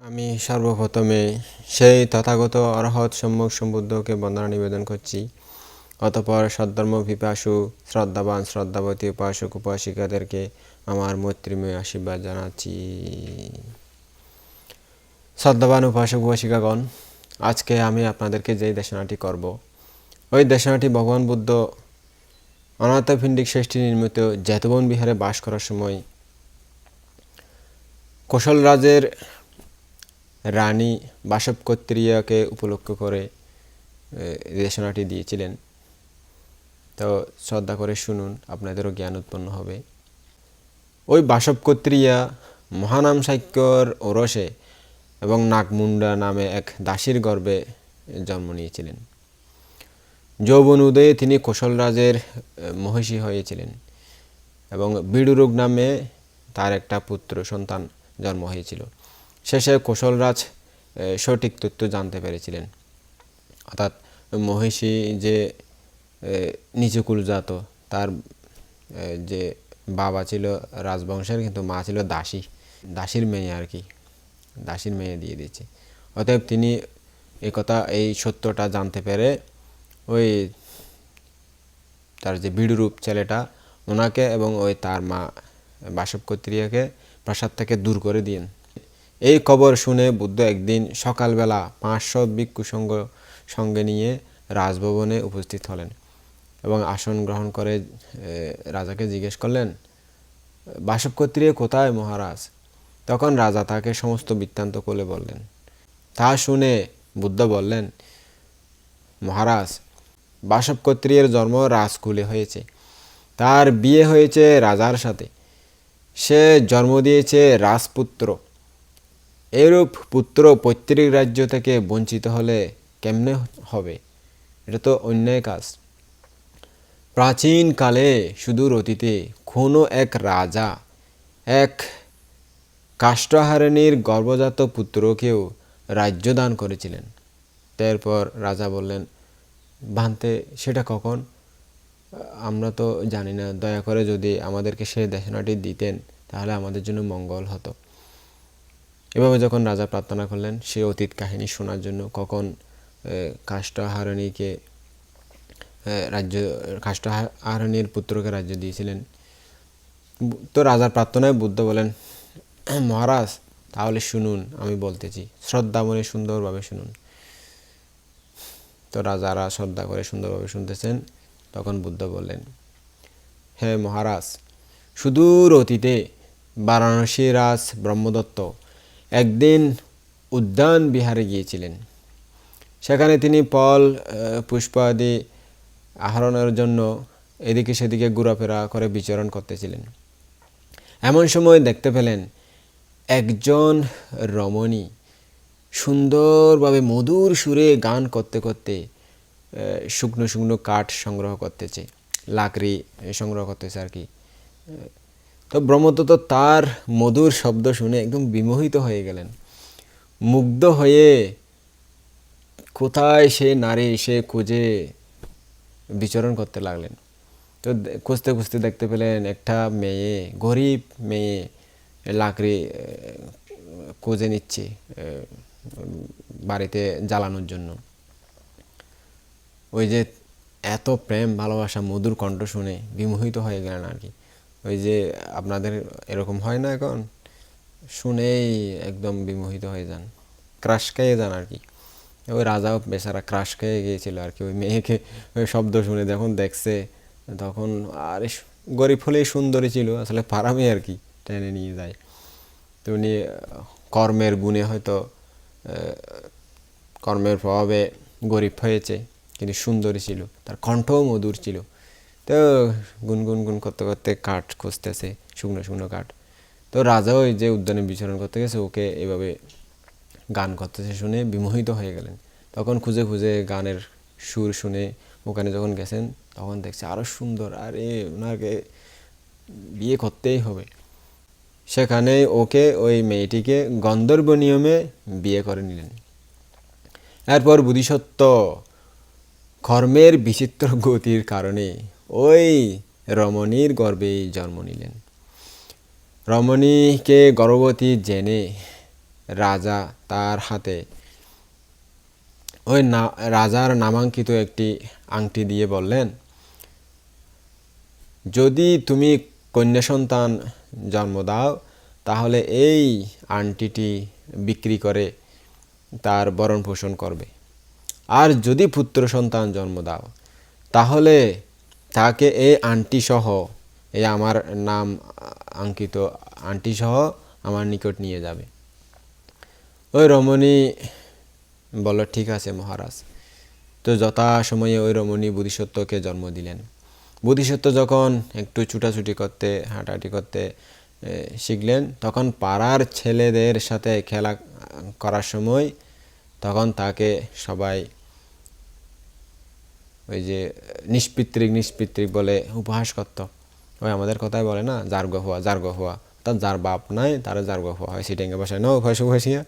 আমি সর্বপ্রথমে সেই তথাগত অরহৎ সম্মুখ সম্বুদ্ধকে বন্দনা নিবেদন করছি। অতপর সদ্ধর্ম পিপাসু, শ্রদ্ধাবান, শ্রদ্ধাবতী উপাসক, উপাসিকাদেরকে আমার মৈত্রীময় আশীর্বাদ জানাচ্ছি। শ্রদ্ধাবান উপাসক, উপাসিকাগণ, আজকে আমি আপনাদেরকে যেই দেশনাটি করব, ওই দেশনাটি ভগবান বুদ্ধ অনাথপিণ্ডিক ষষ্ঠী নির্মিত জেতবন বিহারে বাস করার সময় কৌশল রাজের রানী বাসবকত্রিয়াকে উপলক্ষ করে দেশনাটি দিয়েছিলেন। তো শ্রদ্ধা করে শুনুন, আপনাদেরও জ্ঞান উৎপন্ন হবে। ওই বাসবকত্রিয়া মহানাম সাক্যর ওরসে এবং নাগমুন্ডা নামে এক দাসীর গর্ভে জন্ম নিয়েছিলেন। যৌবন উদয়ে তিনি কৌশল রাজের মহিষী হয়েছিলেন এবং বিডুরোগ নামে তার একটা পুত্র সন্তান জন্ম হয়েছিল। শেষে কৌশলরাজ সঠিক তথ্য জানতে পেরেছিলেন। অর্থাৎ মহিষী যে এ, নিচু কুলজাত তার যে বাবা ছিল রাজবংশের কিন্তু মা ছিল দাসী। দাসীর মেয়ে আর কি দাসীর মেয়ে দিয়ে দিয়েছে। অতএব তিনি কথা এই সত্যটা জানতে পেরে ওই তার যে বিড়ুরূপ ছেলেটা ওনাকে এবং ওই তার মা বাসব কর্ত্রিয়াকে প্রাসাদ থেকে দূর করে দিয়েন। এই খবর শুনে বুদ্ধ একদিন সকালবেলা পাঁচশো ভিক্ষু সঙ্গ সঙ্গে নিয়ে রাজভবনে উপস্থিত হলেন এবং আসন গ্রহণ করে রাজাকে জিজ্ঞেস করলেন বাসব কর্ত্রিয়া কোথায় মহারাজ? তখন রাজা তাকে সমস্ত বৃত্তান্ত কোলে বললেন। তা শুনে বুদ্ধ বললেন, মহারাজ বাসব কর্ত্রীয়ের জন্ম রাজকুলে হয়েছে। তার বিয়ে হয়েছে রাজার সাথে। সে জন্ম দিয়েছে রাজপুত্র। এরূপ পুত্র পৈতৃক রাজ্য থেকে বঞ্চিত হলে কেমনে হবে? এটা তো অন্যায় কাজ। প্রাচীনকালে সুদূর অতীতে কোনো এক রাজা, এক কাষ্ঠহারিণীর গর্ভজাত পুত্রকেও রাজ্য দান করেছিলেন। তারপর রাজা বললেন, ভান্তে, সেটা কখন? আমরা তো জানি না। দয়া করে যদি আমাদেরকে সেই দেশনাটি দিতেন, তাহলে আমাদের জন্য মঙ্গল হতো। এভাবে যখন রাজা প্রার্থনা করলেন, সে অতীত কাহিনী শোনার জন্য কখন কাষ্ঠহারণীকে রাজ্য, কাষ্ঠহারণীর পুত্রকে রাজ্য দিয়েছিলেন। তো রাজার প্রার্থনায় বুদ্ধ বলেন, মহারাজ, তাহলে শুনুন, আমি বলতেছি। শ্রদ্ধা মনে সুন্দরভাবে শুনুন। তো রাজারা শ্রদ্ধা করে সুন্দরভাবে শুনতেছেন। তখন বুদ্ধ বললেন হ্যাঁ মহারাজ, সুদূর অতীতে বারাণসী রাজ ব্রহ্মদত্ত একদিন উদ্যান বিহারে গিয়েছিলেন। সেখানে তিনি ফল আহ, পুষ্প আদি আহরণের জন্য এদিকে সেদিকে ঘোরাফেরা করে বিচরণ করতেছিলেন। এমন সময় দেখতে পেলেন একজন রমণী সুন্দরভাবে মধুর সুরে গান করতে করতে শুকনো শুকনো কাঠ সংগ্রহ করতেছে লাকড়ি সংগ্রহ করতেছে আর কি। তো ব্রহ্মদত্ত তার মধুর শব্দ শুনে একদম বিমোহিত হয়ে গেলেন। মুগ্ধ হয়ে কোথায় সে নারী সে খুঁজে বিচরণ করতে লাগলেন। তো খুঁজতে খুঁজতে দেখতে পেলেন একটা মেয়ে, গরিব মেয়ে, লাকড়ি খুঁজে নিচ্ছে বাড়িতে জ্বালানোর জন্য। ওই যে এত প্রেম, ভালোবাসা, মধুর কণ্ঠ শুনে বিমোহিত হয়ে গেলেন আর কি। ওই যে আপনাদের এরকম হয় না এখন? শুনেই একদম বিমোহিত হয়ে যান। ক্রাশ খেয়ে যান আর কি। ওই রাজাও বেচারা ক্রাশ খেয়ে গিয়েছিল আর কি। ওই মেয়েকে ওই শব্দ শুনে যখন দেখছে, তখন আরে গরিব হলেই সুন্দরী ছিল, আসলে পারামে আর কি, টেনে নিয়ে যায়। তো উনি, কর্মের গুণে হয়তো কর্মের প্রভাবে গরিব হয়েছে, কিন্তু সুন্দরী ছিল। তার কণ্ঠও মধুর ছিল। তো গুনগুন গুন করতে করতে কাঠ খুঁজতেছে, শুকনো শুকনো কাঠ। তো রাজা ওই যে উদ্যানে বিচরণ করতে গেছে, ওকে এভাবে গান করতেছে শুনে বিমোহিত হয়ে গেলেন। তখন খুঁজে খুঁজে গানের সুর শুনে ওখানে যখন গেছেন, তখন দেখছে আরও সুন্দর, আরে ওনাকে বিয়ে করতেই হবে। সেখানে ওকে ওই মেয়েটিকে গন্ধর্ব নিয়মে বিয়ে করে নিলেন। এরপর বুধিসত্ত্ব কর্মের বিচিত্র গতির কারণে ওই রমণীর গর্ভেই জন্ম নিলেন। রমণীকে গর্ভবতী জেনে রাজা তার হাতে ওই না, রাজার নামাঙ্কিত একটি আংটি দিয়ে বললেন, যদি তুমি কন্যা সন্তান জন্ম দাও, তাহলে এই আংটিটি বিক্রি করে তার ভরণ পোষণ করবে। আর যদি পুত্র সন্তান জন্ম দাও, তাহলে তাকে এই আংটি সহ এই আমার নাম আঙ্কিত আংটি সহ আমার নিকট নিয়ে যাবে। ওই রমণী বলল, ঠিক আছে মহারাজ। তো যথা সময়ে ওই রমণী বোধিসত্ত্বকে জন্ম দিলেন। বোধিসত্ত্ব যখন একটু ছুটাছুটি করতে, হাঁটাহাঁটি করতে শিখলেন, তখন পাড়ার ছেলেদের সাথে খেলা করার সময় তখন তাকে সবাই ওই যে নিষ্পিত্রিক নিষ্পিত্রিক বলে উপহাস করত ওই আমাদের কথায় বলে না জার্গ হওয়া জার্গ হওয়া। তার যার বাপ নাই তারা জার্গ হওয়া হয়। সিটেঙ্গে ভাষায় নৌ ভাষা ভাষিয়া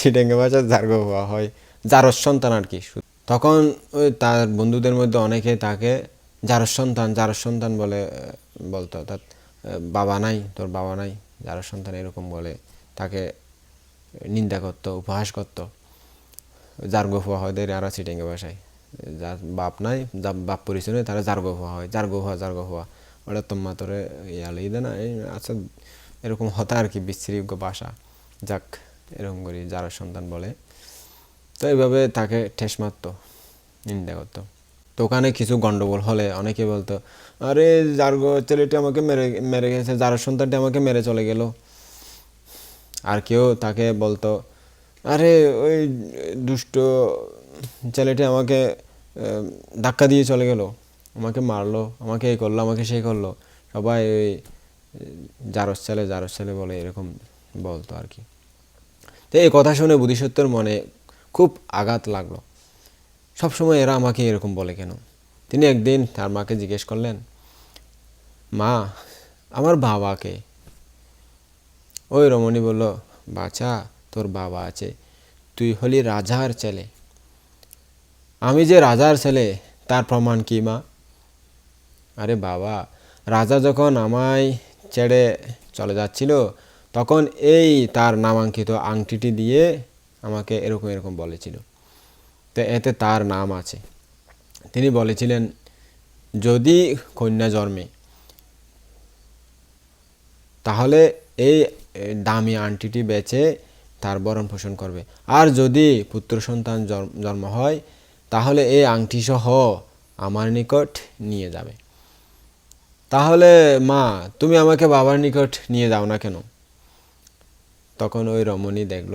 সিটেঙ্গে ভাষায় জার্গ হওয়া হয় জারস সন্তান আর কি? তখন ওই তার বন্ধুদের মধ্যে অনেকে তাকে জারস সন্তান জারস সন্তান বলে বলতো। অর্থাৎ বাবা নাই, তোর বাবা নাই জারস সন্তান এরকম বলে তাকে নিন্দা করতো, উপহাস করতো। জার্গ হওয়া হয় আর সিটেঙ্গে ভাষায় যার বাপ নাই, যার বাপ পরিচয় নেই, তারা জার্গ হওয়া হয়, জার্গ হওয়া জার্গ হওয়া। ওটা তোমা তোরে ইয়ালে দে না আচ্ছা এরকম হতা আর কি বিচ্ছিরিজ্ঞ ভাষা যাক, এরকম করি, যারা সন্তান বলে। তো এইভাবে তাকে ঠেস মারতো, নিন্দা করতো। তো ওখানে কিছু গন্ডগোল হলে অনেকে বলতো, আরে, জার্গ ছেলেটি আমাকে মেরে মেরে গেছে, যার সন্তানটি আমাকে মেরে চলে গেল। আর কেউ তাকে বলতো, আরে, ওই দুষ্ট ছেলেটি আমাকে ধাক্কা দিয়ে চলে গেল। আমাকে মারলো, আমাকে এই করল, আমাকে সেই করল। সবাই ওই জারস ছেলে জারস ছেলে বলে এরকম বলতো আর কি। তো এই কথা শুনে বুদ্ধিসত্ত্বর মনে খুব আঘাত লাগল। সবসময় এরা আমাকে এরকম বলে কেন? তিনি একদিন তার মাকে জিজ্ঞেস করলেন, মা, আমার বাবাকে? ওই রমণী বলল, বাছা, তোর বাবা আছে। তুই হলি রাজার ছেলে। আমি যে রাজার ছেলে, তার প্রমাণ কি, মা? আরে বাবা, রাজা যখন আমায় ছেড়ে চলে যাচ্ছিল, তখন এই তার নামাঙ্কিত আংটিটি দিয়ে আমাকে এরকম এরকম বলেছিল। তো এতে তার নাম আছে। তিনি বলেছিলেন, যদি কন্যা জন্মে, তাহলে এই দামি আংটিটি বেচে তার ভরণ পোষণ করবে। আর যদি পুত্র সন্তান জন্ম হয় তাহলে এই আংটি সহ আমার নিকট নিয়ে যাবে। তাহলে মা, তুমি আমাকে বাবার নিকট নিয়ে যাও না কেন? তখন ওই রমণী দেখল,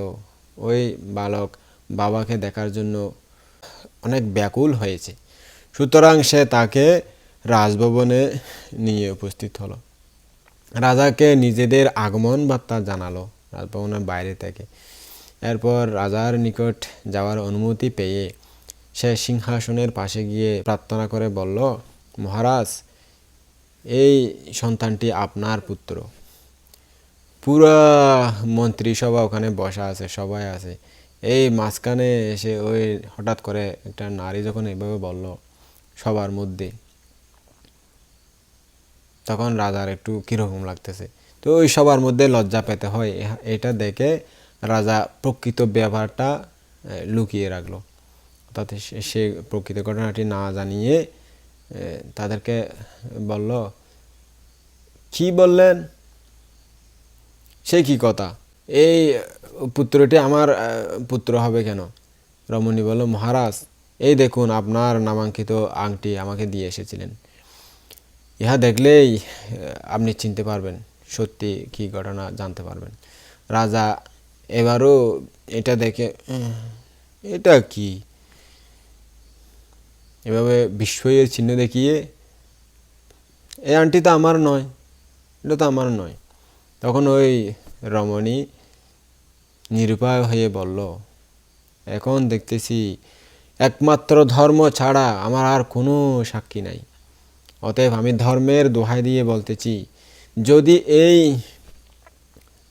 ওই বালক বাবাকে দেখার জন্য অনেক ব্যাকুল হয়েছে। সুতরাং সে তাকে রাজভবনে নিয়ে উপস্থিত হলো। রাজাকে নিজেদের আগমন বার্তা জানালো রাজভবনের বাইরে থেকে। এরপর রাজার নিকট যাওয়ার অনুমতি পেয়ে সে সিংহাসনের পাশে গিয়ে প্রার্থনা করে বলল মহারাজ এই সন্তানটি আপনার পুত্র। পুরা মন্ত্রিসভা ওখানে বসা আছে সবাই আছে। এই মাঝখানে এসে ওই হঠাৎ করে একটা নারী যখন এভাবে বলল সবার মধ্যে তখন রাজার একটু কীরকম লাগতেছে। তো ওই সবার মধ্যে লজ্জা পেতে হয়। এটা দেখে রাজা প্রকৃত আহ, লুকিয়ে রাখল। অর্থাৎ সে- প্রকৃত ঘটনাটি না জানিয়ে তাদেরকে বলল, কি বললেন? সে কি কথা? এই পুত্রটি আমার পুত্র হবে কেন? রমণী বলল, মহারাজ, এই দেখুন আপনার নামাঙ্কিত আংটি আমাকে দিয়ে এসেছিলেন। ইহা দেখলেই আপনি চিনতে পারবেন সত্যি কি ঘটনা জানতে পারবেন। রাজা এবারও এটা দেখে এটা কি? এভাবে বিস্ময়ের চিহ্ন দেখিয়ে এই আংটি তো আমার নয়, এটা তো আমার নয়। তখন ওই রমণী নিরুপায় হয়ে বলল, এখন দেখতেছি একমাত্র ধর্ম ছাড়া আমার আর কোনো সাক্ষী নাই। অতএব আমি ধর্মের দোহাই দিয়ে বলতেছি, যদি এই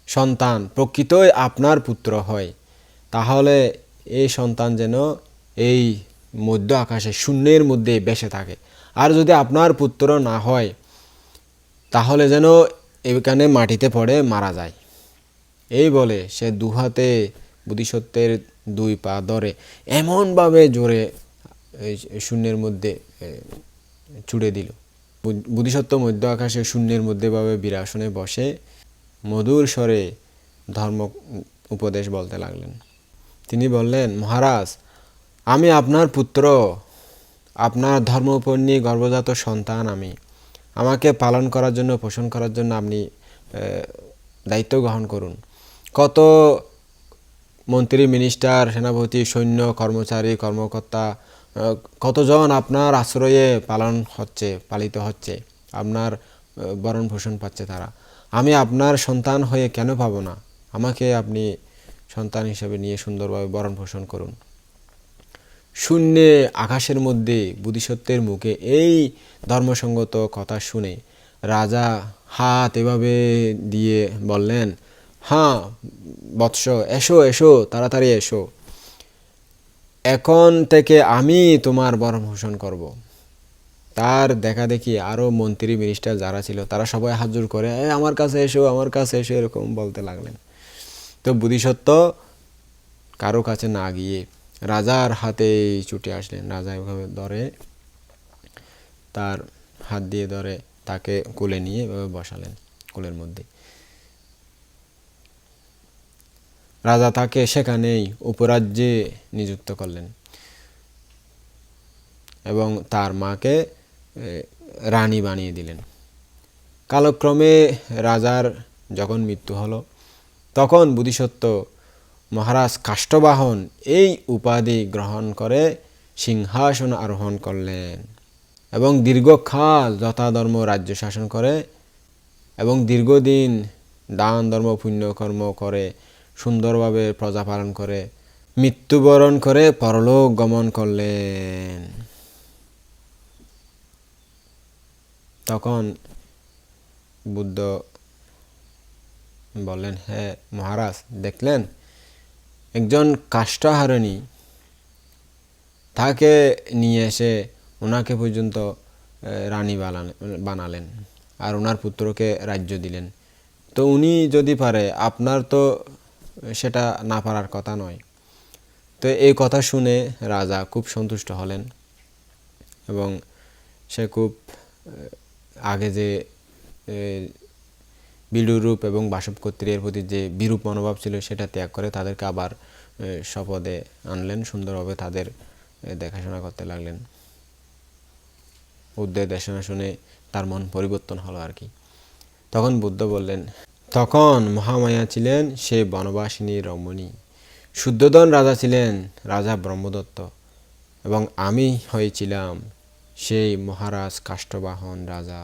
সন্তান প্রকৃতই আপনার পুত্র হয়, তাহলে এই সন্তান যেন এই মধ্য আকাশে, শূন্যের মধ্যে বেসে থাকে। আর যদি আপনার পুত্র না হয়, তাহলে যেন এখানে মাটিতে পড়ে মারা যায়। এই বলে সে দুহাতে বুদ্ধিসত্ত্বের দুই পা ধরে এমনভাবে জোরে শূন্যের মধ্যে ছুড়ে দিল। বু- বুদ্ধিসত্ত্ব মধ্য আকাশে শূন্যের মধ্যে ভাবে বীরাসনে বসে মধুর স্বরে ধর্ম উপদেশ বলতে লাগলেন। তিনি বললেন, মহারাজ আমি আপনার পুত্র। আপনার ধর্মপন্নী, গর্ভজাত সন্তান আমি। আমাকে পালন করার জন্য, পোষণ করার জন্য আপনি দায়িত্ব গ্রহণ করুন। কত মন্ত্রী, মিনিস্টার, সেনাপতি, সৈন্য, কর্মচারী, কর্মকর্তা কতজন আপনার আশ্রয়ে পালন হচ্ছে, পালিত হচ্ছে, আপনার ভরণ পোষণ পাচ্ছে তারা? আমি আপনার সন্তান হয়ে কেন পাবো না? আমাকে আপনি সন্তান হিসেবে নিয়ে সুন্দরভাবে ভরণ পোষণ করুন। শূন্যে আকাশের মধ্যে বুদ্ধিসত্ত্বের মুখে এই ধর্মসঙ্গত কথা শুনে রাজা হাত এভাবে দিয়ে বললেন হ্যাঁ বৎস এসো এসো তাড়াতাড়ি এসো। এখন থেকে আমি তোমার বরণ পোষণ করব। তার দেখা দেখি আরও মন্ত্রী মিনিস্টার যারা ছিল তারা সবাই হাজুর করে "এ, আমার কাছে এসো আমার কাছে এসো এরকম বলতে লাগলেন। তো বুদ্ধিসত্ত্ব কারও কাছে না গিয়ে রাজার হাতে ছুটে আসলেন। রাজা এভাবে ধরে তার হাত দিয়ে ধরে তাকে কোলে নিয়ে এভাবে বসালেন কোলের মধ্যে। রাজা তাকে সেখানেই উপরাজ্যে নিযুক্ত করলেন এবং তার মাকে রানী বানিয়ে দিলেন। কালক্রমে রাজার যখন মৃত্যু হলো, তখন বুদ্ধিসত্ত্ব মহারাজ কাষ্ঠবাহন এই উপাধি গ্রহণ করে সিংহাসন আরোহণ করলেন এবং দীর্ঘকাল যথাধর্ম রাজ্য শাসন করে এবং দীর্ঘদিন দান ধর্ম পুণ্যকর্ম করে সুন্দরভাবে প্রজা পালন করে, মৃত্যুবরণ করে পরলোক গমন করলেন। তখন বুদ্ধ বললেন হ্যাঁ মহারাজ, দেখলেন? একজন কাষ্টাহারণী তাকে নিয়ে এসে ওনাকে পর্যন্ত রানী বানালেন আর ওনার পুত্রকে রাজ্য দিলেন। তো উনি যদি পারে, আপনার তো সেটা না পারার কথা নয়। তো এই কথা শুনে রাজা খুব সন্তুষ্ট হলেন এবং সে খুব আগে যে বিলুরূপ এবং বাসব কর্তৃয়ের প্রতি যে বিরূপ মনোভাব ছিল সেটা ত্যাগ করে তাদেরকে আবার স্বপদে আনলেন, সুন্দরভাবে তাদের দেখাশোনা করতে লাগলেন। বুদ্ধের দেশনা শুনে তার মন পরিবর্তন হলো আর কি। তখন বুদ্ধ বললেন, তখন মহামায়া ছিলেন সে বনবাসিনী রমণী। শুদ্ধোধন রাজা ছিলেন রাজা ব্রহ্মদত্ত এবং আমি হয়েছিলাম সেই মহারাজ কাষ্ঠবাহন রাজা।